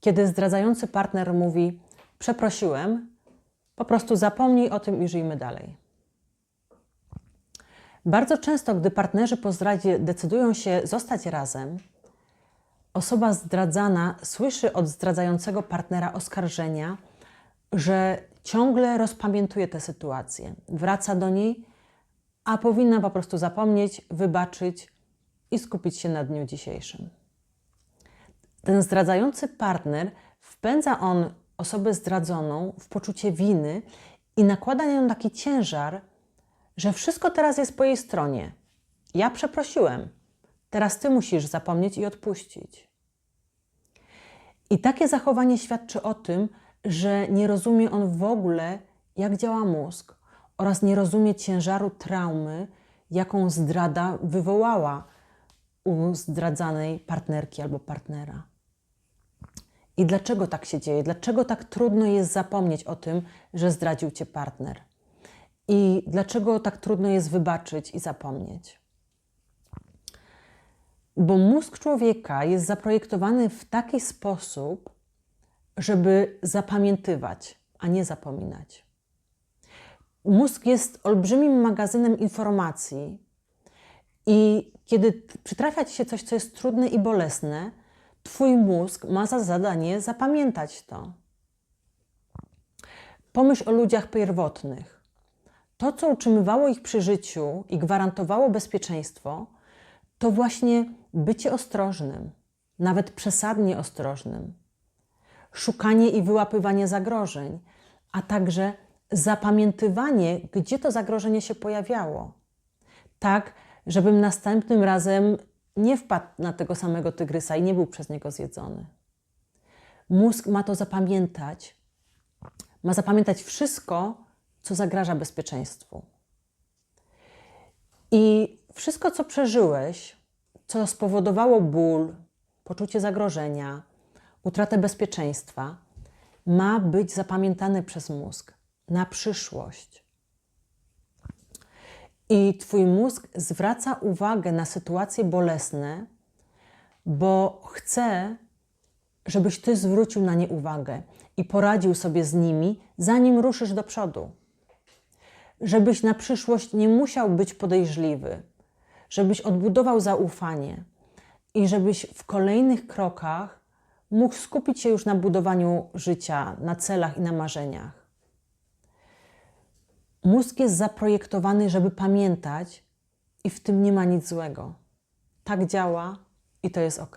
Kiedy zdradzający partner mówi: Przeprosiłem, po prostu zapomnij o tym i żyjmy dalej. Bardzo często, gdy partnerzy po zdradzie decydują się zostać razem, osoba zdradzana słyszy od zdradzającego partnera oskarżenia, że ciągle rozpamiętuje tę sytuację, wraca do niej, a powinna po prostu zapomnieć, wybaczyć i skupić się na dniu dzisiejszym. Ten zdradzający partner wpędza on osobę zdradzoną w poczucie winy i nakłada na nią taki ciężar, że wszystko teraz jest po jej stronie. Ja przeprosiłem, teraz ty musisz zapomnieć i odpuścić. I takie zachowanie świadczy o tym, że nie rozumie on w ogóle, jak działa mózg oraz nie rozumie ciężaru traumy, jaką zdrada wywołała u zdradzanej partnerki albo partnera. I dlaczego tak się dzieje? Dlaczego tak trudno jest zapomnieć o tym, że zdradził cię partner? I dlaczego tak trudno jest wybaczyć i zapomnieć? Bo mózg człowieka jest zaprojektowany w taki sposób, żeby zapamiętywać, a nie zapominać. Mózg jest olbrzymim magazynem informacji, i kiedy przytrafia ci się coś, co jest trudne i bolesne, twój mózg ma za zadanie zapamiętać to. Pomyśl o ludziach pierwotnych. To, co utrzymywało ich przy życiu i gwarantowało bezpieczeństwo, to właśnie bycie ostrożnym, nawet przesadnie ostrożnym, szukanie i wyłapywanie zagrożeń, a także zapamiętywanie, gdzie to zagrożenie się pojawiało. Tak, żebym następnym razem nie wpadł na tego samego tygrysa i nie był przez niego zjedzony. Mózg ma to zapamiętać. Ma zapamiętać wszystko, co zagraża bezpieczeństwu. I wszystko, co przeżyłeś, co spowodowało ból, poczucie zagrożenia, utratę bezpieczeństwa, ma być zapamiętane przez mózg na przyszłość. I Twój mózg zwraca uwagę na sytuacje bolesne, bo chce, żebyś Ty zwrócił na nie uwagę i poradził sobie z nimi, zanim ruszysz do przodu. Żebyś na przyszłość nie musiał być podejrzliwy, żebyś odbudował zaufanie i żebyś w kolejnych krokach mógł skupić się już na budowaniu życia, na celach i na marzeniach. Mózg jest zaprojektowany, żeby pamiętać, i w tym nie ma nic złego. Tak działa i to jest ok.